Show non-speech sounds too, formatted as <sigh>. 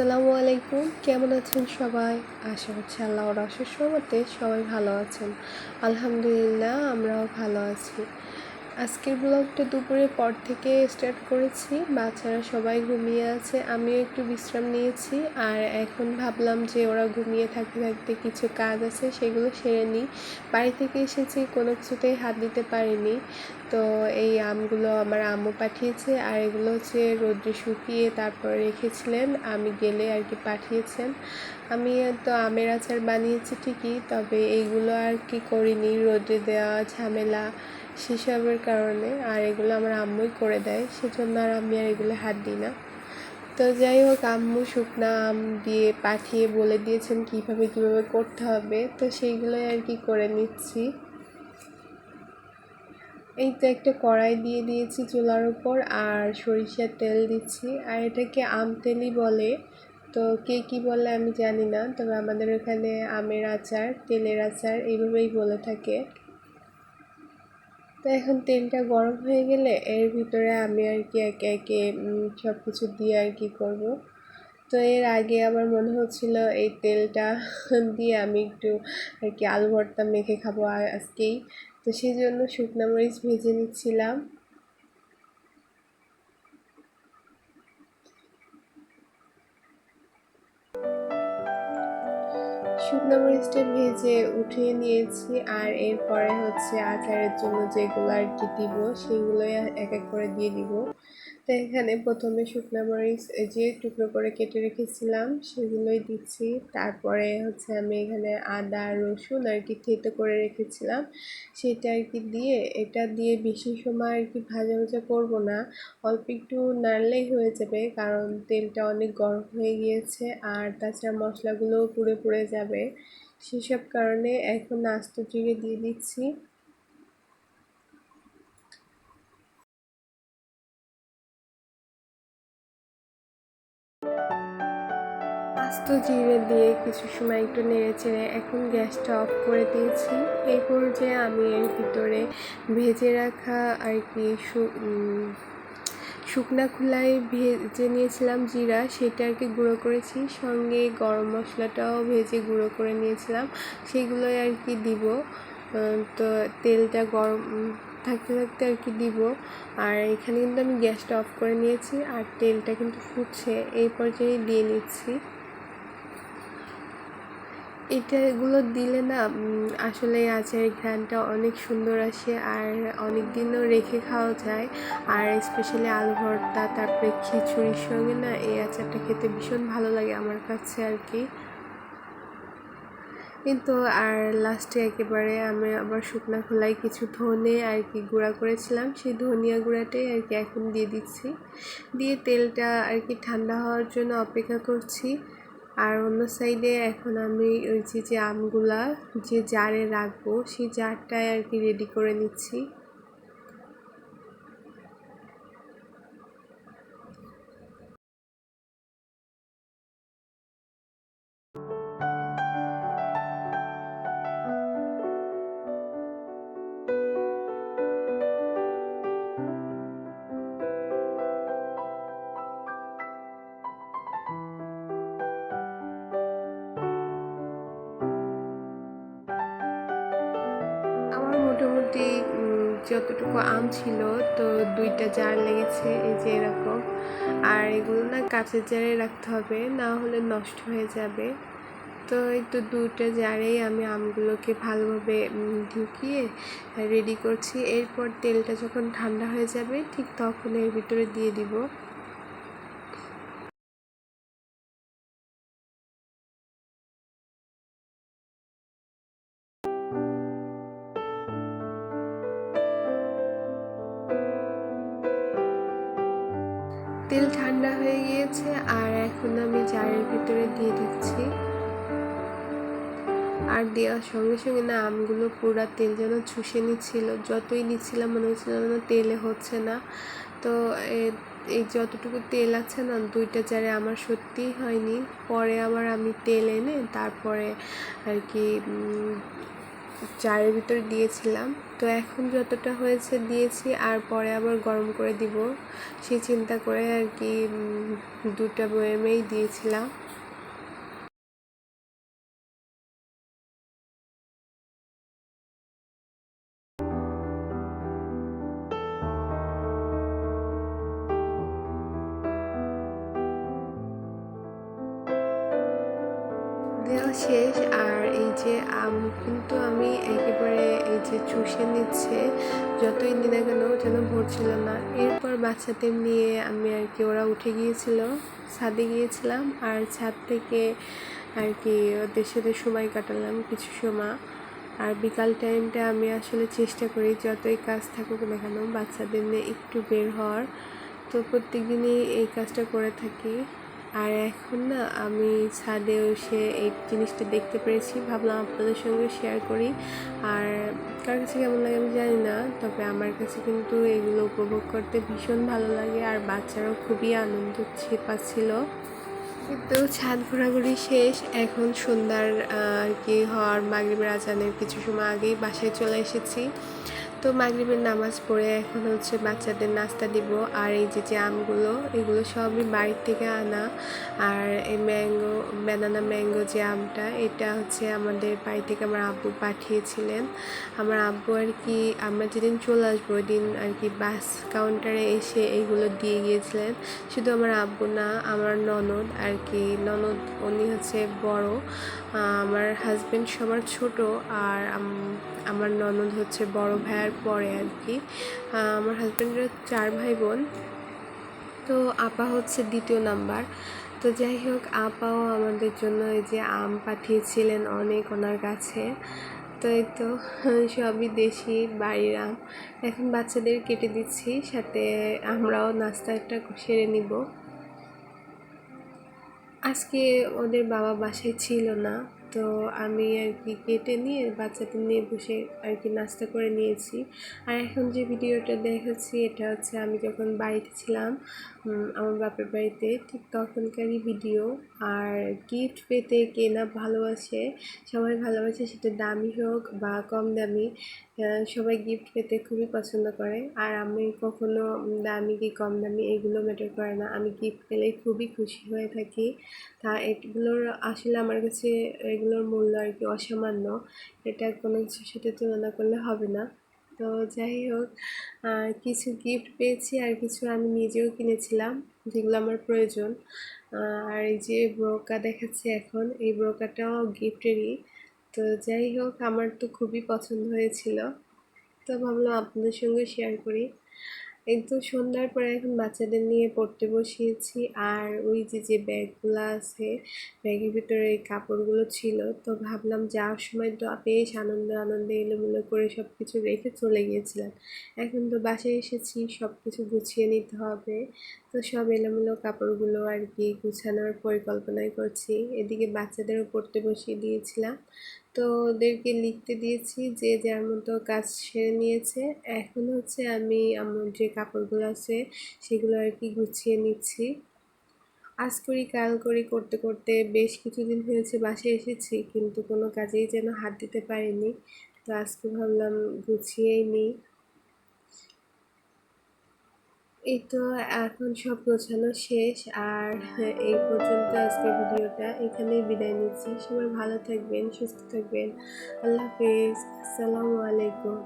আসসালামু আলাইকুম। কেমন আছেন সবাই? আশা করছি আল্লাহর অশেষ সবাই ভালো আছেন। আলহামদুলিল্লাহ, আমরাও ভালো আছি। আজকের ব্লগটা দুপুরের পর থেকে স্টার্ট করেছি। বাচ্চারা সবাই ঘুমিয়ে আছে, আমিও একটু বিশ্রাম নিয়েছি। আর এখন ভাবলাম যে ওরা ঘুমিয়ে থাকতে থাকতে কিছু কাজ আছে, সেগুলো সেরে নিই। বাড়ি থেকে এসেছি, কোনো কিছুতেই হাত দিতে পারিনি। তো এই আমগুলো আমার আম্মু পাঠিয়েছে, আর এগুলো হচ্ছে রোদ্রে শুকিয়ে তারপর রেখেছিলেন। আমি গেলে আর কি পাঠিয়েছেন। আমি তো আমের আচার বানিয়েছি ঠিকই, তবে এইগুলো আর কি করিনি। রোদে দেওয়া ঝামেলা সেসবের কারণে আর এগুলো আমার আম্মুই করে দেয়, সেজন্য আর আমি আর এগুলো হাত দিই না। তো যাই হোক, আম্মু শুকনা আম দিয়ে পাঠিয়ে বলে দিয়েছেন কীভাবে কীভাবে করতে হবে, তো সেইগুলোই আর কি করে নিচ্ছি। এই তো একটা কড়াই দিয়ে দিয়েছি চুলার উপর আর সরিষার তেল দিচ্ছি, আর এটাকে আম তেলই বলে। তো কে কী বলে আমি জানি না, তবে আমাদের ওখানে আমের আচার, তেলের আচার এইভাবেই বলে থাকে। তো এখন তেলটা গরম হয়ে গেলে এর ভিতরে আমি আর কি একে একে সব কিছু দিয়ে আর কি করব। তো এর আগে আমার মনে হচ্ছিল এই তেলটা <laughs> দিয়ে আমি একটু আর কি আলু ভর্তা মেখে খাব আজকেই। তো সেই জন্য শুকনো মরিচ ভেজে নিচ্ছিলাম। শুকনো মরিচটা ভেজে উঠিয়ে নিয়েছি আর এরপরে হচ্ছে আচারের জন্য যেগুলো আর কি দিব, সেগুলোই এক এক করে দিয়ে দিব। তো এখানে প্রথমে শুকনো মরিচ যে টুকরো করে কেটে রেখেছিলাম, সেগুলোই দিচ্ছি। তারপরে হচ্ছে আমি এখানে আদা, রসুন আর কি থেতো করে রেখেছিলাম। সেটা আর কি দিয়ে, এটা দিয়ে বেশি সময় আর কি ভাজা ভাজা করব না। অল্প একটু নাড়লেই হয়ে যাবে, কারণ তেলটা অনেক গরম হয়ে গিয়েছে আর তাছাড়া মশলাগুলোও পুড়ে পুড়ে যাবে। সেসব কারণে এখন আস্ত জিরে দিয়ে দিচ্ছি। আস্ত জিরে দিয়ে কিছু সময় একটু নেড়ে চেড়ে এখন গ্যাসটা অফ করে দিয়েছি। এই পর্যায়ে আমি এর ভিতরে ভেজে রাখা আর কি শুকনা খোলায় ভেজে নিয়েছিলাম জিরা, সেটা আর কি গুঁড়ো করেছি। সঙ্গে গরম মশলাটাও ভেজে গুঁড়ো করে নিয়েছিলাম। সেগুলোই আর কি দিব। তো তেলটা গরম থাকতে থাকতে আর কি দিব। আর এখানে কিন্তু আমি গ্যাসটা অফ করে নিয়েছি আর তেলটা কিন্তু ফুটছে। এই পর্যায়ে দিয়ে নিচ্ছি। এটা এগুলো দিলে না আসলে আচারের ঘ্রাণটা অনেক সুন্দর আসে আর অনেক দিনও রেখে খাওয়া যায়। আর স্পেশালি আলু ভর্তা, তারপরে খিচুড়ির সঙ্গে না এই আচারটা খেতে ভীষণ ভালো লাগে আমার কাছে আর কি। কিন্তু আর লাস্টে একেবারে আমি আবার শুকনো খোলায় কিছু ধনে আর কি গুঁড়া করেছিলাম। সেই ধনিয়া গুঁড়াটাই আর কি এখন দিয়ে দিচ্ছি। দিয়ে তেলটা আর কি ঠান্ডা হওয়ার জন্য অপেক্ষা করছি। আর অন্য সাইডে এখন আমি ওই যে যে আমগুলা যে জারে রাখব, সেই জারটায় আর কি রেডি করে নিচ্ছি। মোটামুটি যতটুকু আম ছিল তো দুইটা জার লেগেছে এই যে এরকম। আর এগুলো না কাঁচের জারে রাখতে হবে, না হলে নষ্ট হয়ে যাবে। তো এই তো দুইটা জারেই আমি আমগুলোকে ভালোভাবে ঢুকিয়ে রেডি করছি। এরপর তেলটা যখন ঠান্ডা হয়ে যাবে, ঠিক তখন এর ভিতরে দিয়ে দিব। তেল ঠান্ডা হয়ে গিয়েছে আর এখন আমি জারের ভিতরে দিয়ে দিচ্ছি। আর দেওয়ার সঙ্গে সঙ্গে না আমগুলো পুরা তেল যেন চুষে নিচ্ছিল। যতই নিচ্ছিলাম মনে হচ্ছিল যেন তেলে হচ্ছে না। তো এই যতটুকু তেল আছে না, দুইটা জারে আমার সত্যিই হয়নি। পরে আবার আমি তেল এনে তারপরে আর কি জারের ভিতর দিয়েছিলাম। তো এখন যতটা হয়েছে দিয়েছি, আর পরে আবার গরম করে দিব। সেই চিন্তা করে আর কি দুটা বয়েমেই দিয়েছিলাম। দেওয়া শেষ। আর এই যে আম কিন্তু আমি একেবারে এই যে চুষে নিচ্ছে, যতই দিন না কেন যেন ভরছিল না। এরপর বাচ্চাদের নিয়ে আমি আর কি ওরা উঠে গিয়েছিল, ছাদে গিয়েছিলাম। আর ছাদ থেকে আর কি ওদের সাথে সময় কাটালাম কিছু সময়। আর বিকাল টাইমটা আমি আসলে চেষ্টা করি যতই কাজ থাকুক না কেন বাচ্চাদের নিয়ে একটু বের হওয়ার। তো প্রত্যেক দিনই এই কাজটা করে থাকি। আর এখন না আমি ছাদে এসে এই জিনিসটা দেখতে পেরেছি। ভাবলাম আপনাদের সঙ্গে শেয়ার করি। আর কার কাছে কেমন লাগে আমি জানি না, তবে আমার কাছে কিন্তু এগুলো উপভোগ করতে ভীষণ ভালো লাগে আর বাচ্চারাও খুবই আনন্দ পাচ্ছিল। কিন্তু ছাদ ঘোরাঘুরি শেষ। এখন সন্ধ্যার আর কি হওয়ার মাগরিবের আজানের কিছু সময় আগেই বাসায় চলে এসেছি। তো মাগরিবের নামাজ পড়ে এখন হচ্ছে বাচ্চাদের নাস্তা দিব, আর এই যে যে আমগুলো, এগুলো সবই বাড়ির থেকে আনা। আর এই ম্যাঙ্গো, ব্যানানা ম্যাঙ্গো যে আমটা, এটা হচ্ছে আমাদের বাড়ি থেকে আমার আব্বু পাঠিয়েছিলেন। আমার আব্বু আর কি, আমরা যেদিন চলে আসব ওই দিন আর কি বাস কাউন্টারে এসে এইগুলো দিয়ে গিয়েছিলেন। শুধু আমার আব্বু না, আমার ননদ আর কি, ননদ উনি হচ্ছে বড় আমার হাজব্যান্ড সবার ছোট, আর আমার ননদ হচ্ছে বড় ভাইয়ার পরে আর কি। আমার হাজব্যান্ডের চার ভাই বোন তো আপা হচ্ছে দ্বিতীয় নাম্বার। তো যাই হোক, আপাও আমাদের জন্য এই যে আম পাঠিয়েছিলেন অনেক ওনার কাছে। তো এই <laughs> তো, সবই দেশি বাড়ির আম। এখন বাচ্চাদের কেটে দিচ্ছি, সাথে আমরাও নাস্তাটা সেরে নিব। আজকে ওদের বাবা বাসায় ছিল না। তো আমি আর কি কেটে নিয়ে বাচ্চাদের নিয়ে বসে আর কি নাস্তা করে নিয়েছি। আর এখন যে ভিডিওটা দেখাচ্ছি, এটা হচ্ছে আমি যখন বাড়িতে ছিলাম আমার বাপের বাড়িতে, ঠিক তখনকারই ভিডিও। আর গিফট পেতে কে না ভালোবাসে, সবাই ভালোবাসে, সেটা দামি হোক বা কম দামি সবাই গিফট পেতে খুবই পছন্দ করে। আর আমি কখনো দামি কি কম দামি এগুলো ম্যাটার করে না। আমি গিফট পেলে খুবই খুশি হয়ে থাকি। তা এগুলোর আসলে আমার কাছে এগুলোর মূল্য আর কি অসামান্য এটা কোনো কিছুর সাথে তুলনা করলে হবে না। তো যাই হোক কিছু গিফট পেয়েছি আর কিছু আমি নিজেও কিনেছিলাম, যেগুলো আমার প্রয়োজন। আর এই যে ব্রোকা দেখাচ্ছে এখন, এই ব্রোকাটাও গিফটেরই তো যাই হোক, আমার তো খুবই পছন্দ হয়েছিল। তো ভাবলাম আপনাদের সঙ্গে শেয়ার করি। এই তো সন্ধ্যার পরে এখন বাচ্চাদের নিয়ে পড়তে বসিয়েছি। আর ওই যে যে ব্যাগগুলো আছে, ব্যাগের ভিতরে এই কাপড়গুলো ছিল, তো ভাবলাম যাওয়ার সময় তো বেশ আনন্দ, আনন্দে এলোমেলো করে সব কিছু রেখে চলে গিয়েছিলাম। এখন তো বাসায় এসেছি সব কিছু গুছিয়ে নিতে হবে। তো সব এলোমেলো কাপড়গুলো আর কি গুছানোর পরিকল্পনাই করছি। এদিকে বাচ্চাদেরও পড়তে বসিয়ে দিয়েছিলাম। তো ওদেরকে লিখতে দিয়েছি যে, যার মতো কাজ সেরে নিয়েছে। এখন হচ্ছে আমি আমার যে কাপড়গুলো আছে, সেগুলো আর কি গুছিয়ে নিচ্ছি। আজ করি, কাল করি, করতে করতে বেশ কিছুদিন হয়েছে বাসে এসেছি, কিন্তু কোনো কাজেই যেন হাত দিতে পারিনি। তো আজকে ভাবলাম গুছিয়েই নিই। এই তো এখন সব গোছানো শেষ। আর এই পর্যন্ত আজকের ভিডিওটা এখানেই বিদায় নিচ্ছি। সবাই ভালো থাকবেন, সুস্থ থাকবেন। আল্লাহ হাফিজ। আসসালামু আলাইকুম।